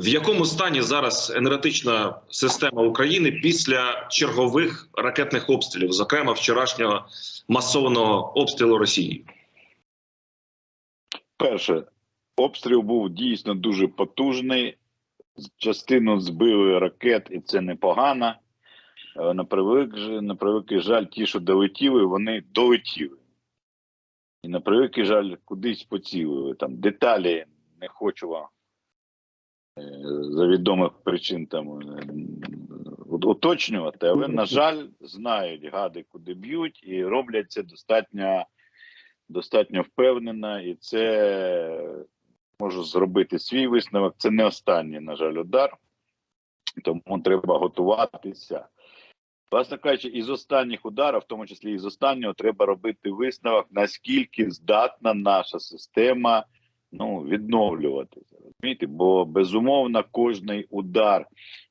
В якому стані зараз енергетична система України після чергових ракетних обстрілів, зокрема вчорашнього масованого обстрілу Росії? Перше, обстріл був дійсно дуже потужний. Частину збили ракет, і це непогано. Е, На превеликий, на превеликий жаль, ті, що долетіли, вони долетіли. І на превеликий жаль, кудись поцілили. Там деталі не хочу вам за відомих причин там е, уточнювати, але, на жаль, знають гади, куди б'ють, і роблять це достатньо, достатньо впевнено, і це можу зробити свій висновок. Це не останній, на жаль, удар, тому треба готуватися. Власне кажучи, із останніх ударів, в тому числі із останнього, треба робити висновок, наскільки здатна наша система ну, відновлюватися. Розумієте? Бо безумовно кожний удар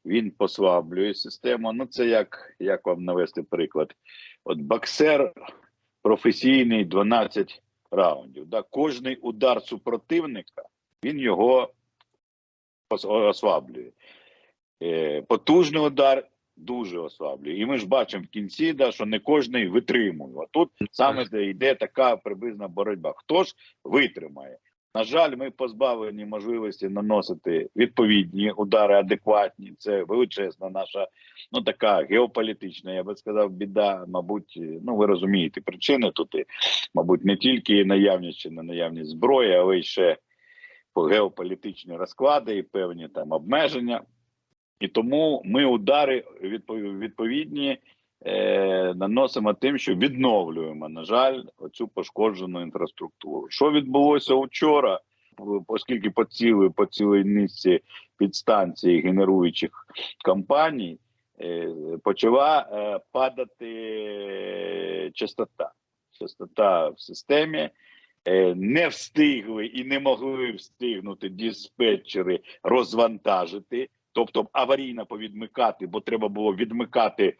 він послаблює систему. Ну, це як, як вам навести приклад. От боксер професійний 12 раундів. Да? Кожний удар супротивника він його ос- ослаблює. Е, потужний удар дуже ослаблює. І ми ж бачимо в кінці, да, що не кожний витримує. А тут саме де йде така приблизна боротьба. Хто ж витримає? На жаль, ми позбавлені можливості наносити відповідні удари адекватні. Це величезна наша, ну така геополітична, я би сказав, біда. Мабуть, ну ви розумієте причини тут, і, мабуть, не тільки наявність чи не наявність зброї, але й ще по геополітичні розклади і певні там обмеження. І тому ми удари відпов- відповідні е, наносимо тим, що відновлюємо, на жаль, оцю пошкоджену інфраструктуру. Що відбулося вчора, оскільки по цілій, по цілій низці підстанцій генеруючих компаній е, почала е, падати частота. Частота в системі. Не встигли і не могли встигнути диспетчери розвантажити, тобто аварійно повідмикати, бо треба було відмикати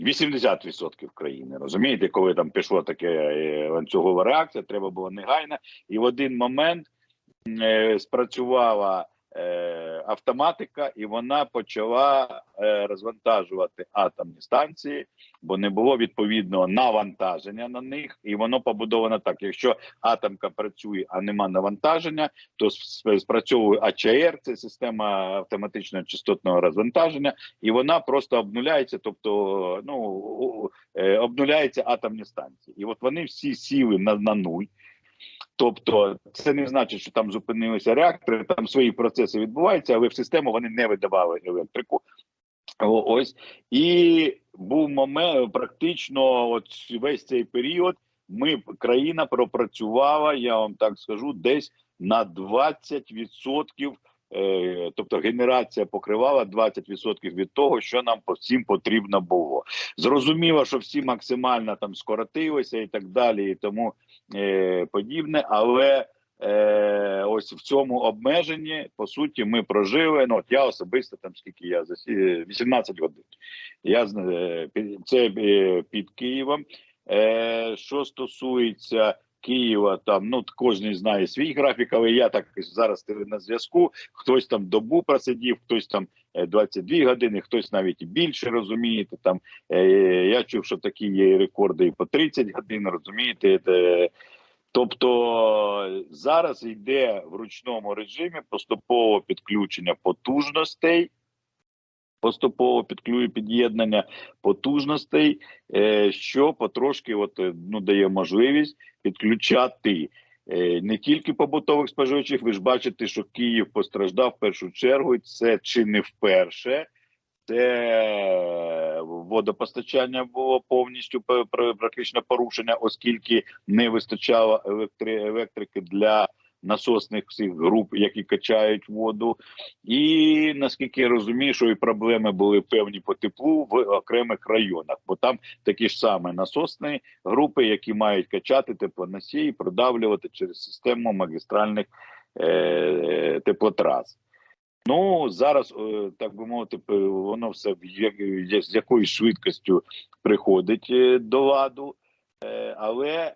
80% країни. Розумієте, коли там пішла таке е, ланцюгова реакція, треба було негайно. І в один момент е, спрацювала автоматика, і вона почала е, розвантажувати атомні станції, бо не було відповідного навантаження на них, і воно побудовано так: якщо атомка працює, а нема навантаження, то спрацьовує АЧР, це система автоматичного частотного розвантаження, і вона просто обнуляється, тобто ну е, обнуляється атомні станції. І от вони всі сіли на, на нуль. Тобто, це не значить, що там зупинилися реактори, там свої процеси відбуваються, але в систему вони не видавали електрику. Ось і був момент, практично, от весь цей період. Ми країна пропрацювала, я вам так скажу, десь на 20%, е, тобто генерація покривала 20% від того, що нам всім потрібно було. Зрозуміло, що всі максимально там скоротилися і так далі, і тому е, подібне, але е, ось в цьому обмеженні по суті ми прожили. Ну от я особисто там скільки я за 18 годин. Я е, це е, під Києвом. Е, що стосується Києва, там ну кожен знає свій графік, але я так зараз на зв'язку. Хтось там добу просидів, хтось там е, 22 години, хтось навіть і більше розумієте. Там е, я чув, що такі є рекорди і по 30 годин, розумієте. Е, Тобто зараз йде в ручному режимі поступове підключення потужностей, поступово підклю- під'єднання потужностей, е, що потрошки от, е, ну, дає можливість підключати е, не тільки побутових споживачів. Ви ж бачите, що Київ постраждав в першу чергу, це чи не вперше. Це водопостачання було повністю практично порушення, оскільки не вистачало електри- електрики для насосних всіх груп, які качають воду. І наскільки я розумію, що і проблеми були певні по теплу в окремих районах, бо там такі ж саме насосні групи, які мають качати теплоносії, продавлювати через систему магістральних е- теплотрас. Ну зараз, е, так би мовити, воно все з якоюсь швидкістю приходить е, до ладу, Е, але е,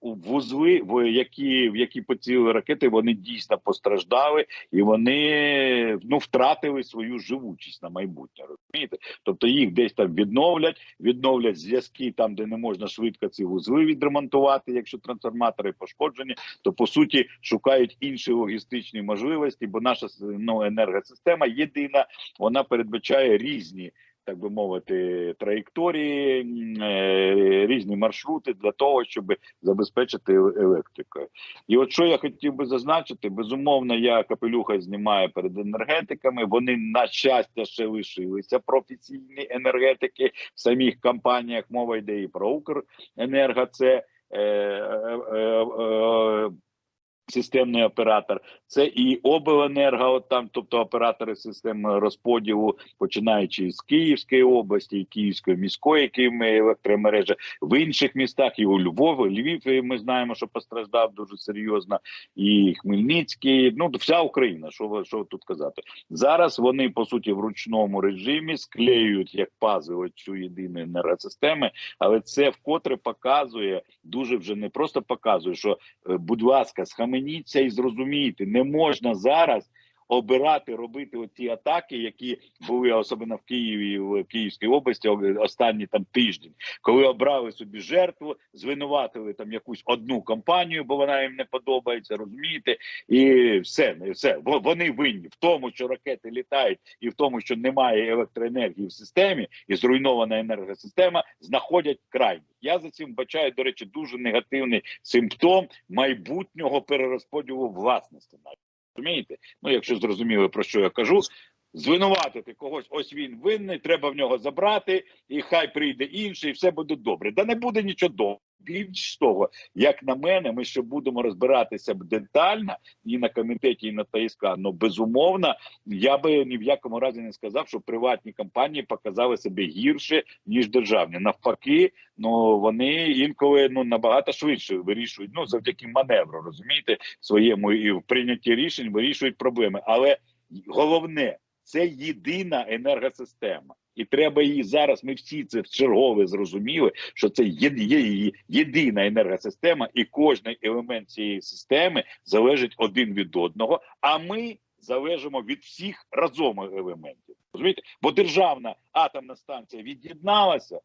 вузли, в які, в які поцілили ракети, вони дійсно постраждали і вони ну втратили свою живучість на майбутнє. Розумієте? Тобто їх десь там відновлять, відновлять зв'язки там, де не можна швидко ці вузли відремонтувати, якщо трансформатори пошкоджені, то по суті шукають інші логістичні можливості, бо наша ну, енергосистема єдина, вона передбачає різні. Так би мовити, траєкторії, е, різні маршрути для того, щоб забезпечити е- електрикою. І от що я хотів би зазначити, безумовно, я капелюха знімаю перед енергетиками. Вони на щастя ще лишилися професійні енергетики в самих компаніях. Мова йде і про Укренерго, це е, системний оператор, це і обленерго, от там, тобто оператори систем розподілу, починаючи з Київської області, Київської міської, які має електромережа в інших містах, і у Львові, Львів. Ми знаємо, що постраждав дуже серйозно, і Хмельницький. Ну вся Україна. Що що тут казати? Зараз вони по суті в ручному режимі склеюють як пазли цю єдину енергосистему, але це вкотре показує дуже вже не просто показує, що е, будь ласка, схаменіться і зрозумійте, не можна зараз. Обирати робити оті атаки, які були особливо в Києві в Київській області останні там тиждень, коли обрали собі жертву, звинуватили там якусь одну компанію, бо вона їм не подобається, розумієте, і все, все. Во- Вони винні в тому, що ракети літають, і в тому, що немає електроенергії в системі, і зруйнована енергосистема, знаходять крайні. Я за цим бачаю, до речі, дуже негативний симптом майбутнього перерозподілу власності. Розумієте? Ну, якщо зрозуміли про що я кажу, звинуватити когось, ось він винний, треба в нього забрати, і хай прийде інший, і все буде добре. Да не буде нічого добре. Більш того, як на мене, ми ще будемо розбиратися детально і на комітеті, і на ТСК. Ну безумовно, я би ні в якому разі не сказав, що приватні компанії показали себе гірше ніж державні. Навпаки, ну вони інколи ну набагато швидше вирішують. Ну завдяки маневру, розумієте, своєму і в прийнятті рішень вирішують проблеми. Але головне це єдина енергосистема. І треба її зараз. Ми всі це вчергове зрозуміли, що це єдина енергосистема, і кожний елемент цієї системи залежить один від одного. А ми залежимо від всіх разом елементів. Розумієте? Бо державна атомна станція від'єдналася.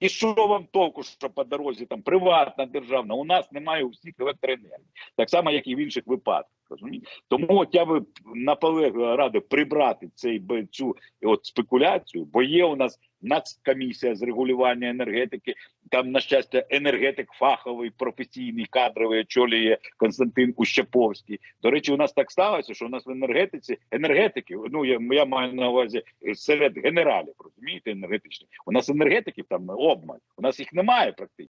І що вам толку, що по дорозі там приватна державна? У нас немає у всіх електроенергії, так само, як і в інших випадках. Розумієте? Тому от я би наполегливо радив прибрати цей цю от спекуляцію, бо є у нас нацкомісія з регулювання енергетики. Там, на щастя, енергетик фаховий, професійний, кадровий очолює Константин Ущаповський. До речі, у нас так сталося, що у нас в енергетиці енергетики, ну я, я маю на увазі е, серед генералів, розумієте, енергетичних. У нас енергетиків там обмаль. У нас їх немає практично.